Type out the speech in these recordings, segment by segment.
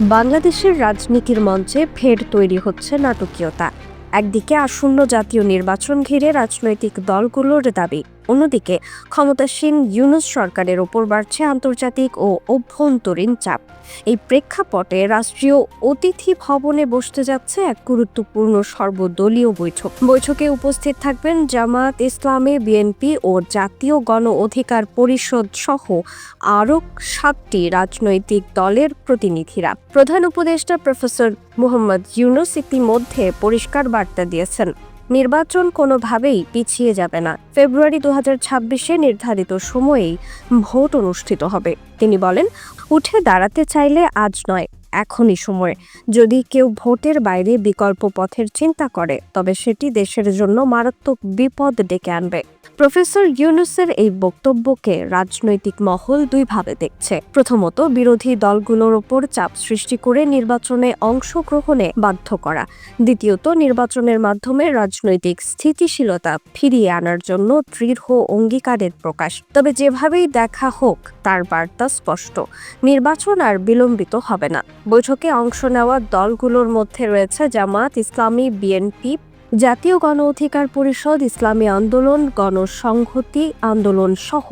বাংলাদেশের রাজনীতির মঞ্চে ফের তৈরি হচ্ছে নাটকীয়তা। একদিকে আসন্ন জাতীয় নির্বাচন ঘিরে রাজনৈতিক দলগুলোর দাবি। অন্যদিকে, ক্ষমতাসীন ইউনুস সরকারের ওপর বাড়ছে আন্তর্জাতিক ও অভ্যন্তরীণ চাপ। এই প্রেক্ষাপটে রাষ্ট্রীয় অতিথি ভবনে বসতে যাচ্ছে এক গুরুত্বপূর্ণ সর্বদলীয় বৈঠক। বৈঠকে উপস্থিত থাকবেন জামাত ইসলামে, বিএনপি ও জাতীয় গণ অধিকার পরিষদ সহ আরও সাতটি রাজনৈতিক দলের প্রতিনিধিরা। প্রধান উপদেষ্টা প্রফেসর মোহাম্মদ ইউনুস ইতিমধ্যে পরিষ্কার বার্তা দিয়েছেন। নির্বাচন কোনোভাবেই পিছিয়ে যাবে না। ফেব্রুয়ারি দু হাজার ছাব্বিশে নির্ধারিত সময়েই ভোট অনুষ্ঠিত হবে। তিনি বলেন, উঠে দাঁড়াতে চাইলে আজ নয়। এখনই সময়। যদি কেউ ভোটের বাইরে বিকল্প পথের চিন্তা করে, তবে সেটি দেশের জন্য মারাত্মক বিপদ ডেকে আনবে। প্রফেসর ইউনুসের এই বক্তব্যকে রাজনৈতিক মহল দুইভাবে দেখছে। প্রথমত, বিরোধী দলগুলোর ওপর চাপ সৃষ্টি করে নির্বাচনে অংশগ্রহণে বাধ্য করা। দ্বিতীয়ত, নির্বাচনের মাধ্যমে রাজনৈতিক স্থিতিশীলতা ফিরিয়ে আনার জন্য দৃঢ় অঙ্গীকারের প্রকাশ। তবে যেভাবেই দেখা হোক, তার বার্তা স্পষ্ট। নির্বাচন আর বিলম্বিত হবে না। বৈঠকে অংশ নেওয়া দলগুলোর মধ্যে রয়েছে জামাত, ইসলামী বিএনপি, জাতীয় গণ অধিকার পরিষদ, ইসলামী আন্দোলন, গণসংহতি আন্দোলন সহ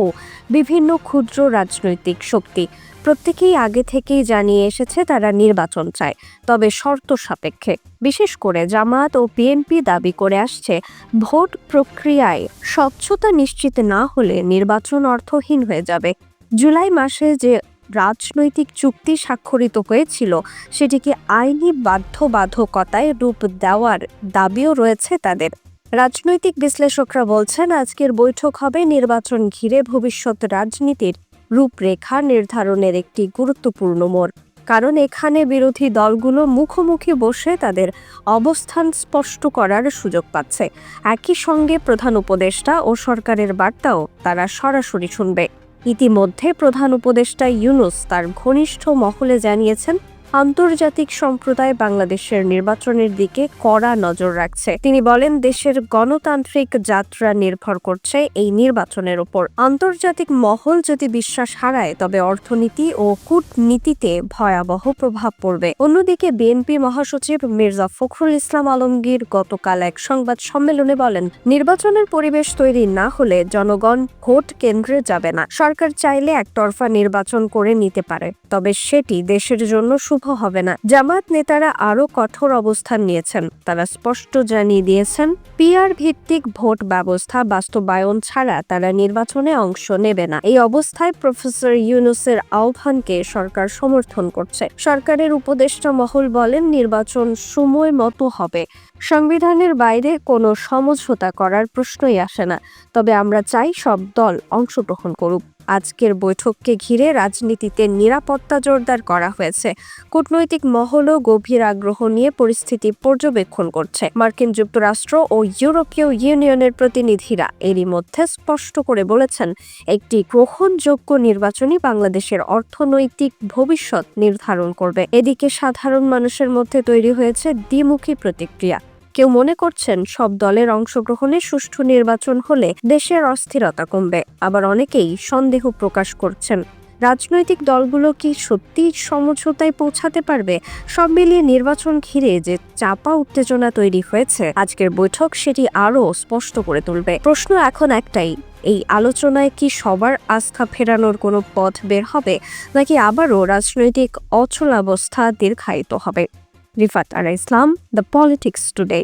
বিভিন্ন ক্ষুদ্র রাজনৈতিক শক্তি। প্রত্যেকেই আগে থেকেই জানিয়ে এসেছে তারা নির্বাচন চায়, তবে শর্ত সাপেক্ষে। বিশেষ করে জামাত ও বিএনপি দাবি করে আসছে, ভোট প্রক্রিয়ায় স্বচ্ছতা নিশ্চিত না হলে নির্বাচন অর্থহীন হয়ে যাবে। জুলাই মাসে যে রাজনৈতিক চুক্তি স্বাক্ষরিত হয়েছিল। সেটিকে আইনি বাধ্যবাধকতায় রূপ দেওয়ার দাবিও রয়েছে তাদের। রাজনৈতিক বিশ্লেষকরা বলছেন, আজকের বৈঠক হবে নির্বাচন ঘিরে ভবিষ্যৎ রাজনীতির রূপরেখা নির্ধারণের একটি গুরুত্বপূর্ণ মোড়। কারণ এখানে বিরোধী দলগুলো মুখোমুখি বসে তাদের অবস্থান স্পষ্ট করার সুযোগ পাচ্ছে। একই সঙ্গে প্রধান উপদেষ্টা ও সরকারের বার্তাও তারা সরাসরি শুনবে। ইতিমধ্যে প্রধান উপদেষ্টা ইউনুস তার ঘনিষ্ঠ মহলে জানিয়েছেন আন্তর্জাতিক সম্প্রদায় বাংলাদেশের নির্বাচনের দিকে কড়া নজর রাখছে। তিনি বলেন, দেশের গণতান্ত্রিক যাত্রা নির্ভর করছে এই নির্বাচনের উপর। আন্তর্জাতিক মহল যদি বিশ্বাস হারায়, তবে অর্থনীতি ও কূটনীতিতে ভয়াবহ প্রভাব পড়বে। অন্যদিকে, বিএনপি মহাসচিব মির্জা ফখরুল ইসলাম আলমগীর গতকাল এক সংবাদ সম্মেলনে বলেন, নির্বাচনের পরিবেশ তৈরি না হলে জনগণ ভোট কেন্দ্রে যাবে না। সরকার চাইলে একতরফা নির্বাচন করে নিতে পারে, তবে সেটি দেশের জন্য শুভ হবে না। জামাত নেতারা আরও কঠোর অবস্থান নিয়েছেন। তারা স্পষ্ট জানিয়ে দিয়েছেন পিআর ভিত্তিক ভোট ব্যবস্থা বাস্তবায়ন ছাড়া তারা নির্বাচনে অংশ নেবে না। এই অবস্থায় প্রফেসর ইউনুসের আহ্বানকে সরকার সমর্থন করছে। সরকারের উপদেষ্টা মহল বলেন, নির্বাচন সময় মতো হবে। সংবিধানের বাইরে কোনো সমঝোতা করার প্রশ্নই আসে না। তবে আমরা চাই সব দল অংশগ্রহণ করুক। আজকের বৈঠককে ঘিরে রাজনীতিতে নিরাপত্তা জোরদার করা হয়েছে। কূটনৈতিক মহলও গভীর আগ্রহ নিয়ে পরিস্থিতি পর্যবেক্ষণ করছে। মার্কিন যুক্তরাষ্ট্র ও ইউরোপীয় ইউনিয়নের প্রতিনিধিরা এরই মধ্যে স্পষ্ট করে বলেছেন, একটি গ্রহণযোগ্য নির্বাচনই বাংলাদেশের অর্থনৈতিক ভবিষ্যৎ নির্ধারণ করবে। এদিকে সাধারণ মানুষের মধ্যে তৈরি হয়েছে দ্বিমুখী প্রতিক্রিয়া। কেউ মনে করছেন সব দলের অংশগ্রহণে সুষ্ঠু নির্বাচন হলে দেশের অস্থিরতা কমবে। আবার অনেকেই সন্দেহ প্রকাশ করছেন। রাজনৈতিক দলগুলো কি সত্যিই সমঝোতায় পৌঁছাতে পারবে? সব মিলিয়ে নির্বাচন ঘিরে যে চাপা উত্তেজনা তৈরি হয়েছে, আজকের বৈঠক সেটি আরও স্পষ্ট করে তুলবে। প্রশ্ন এখন একটাই, এই আলোচনায় কি সবার আস্থা ফেরানোর কোনো পথ বের হবে? নাকি আবারও রাজনৈতিক অচলাবস্থা দীর্ঘায়িত হবে? Rifat Ara Islam the politics today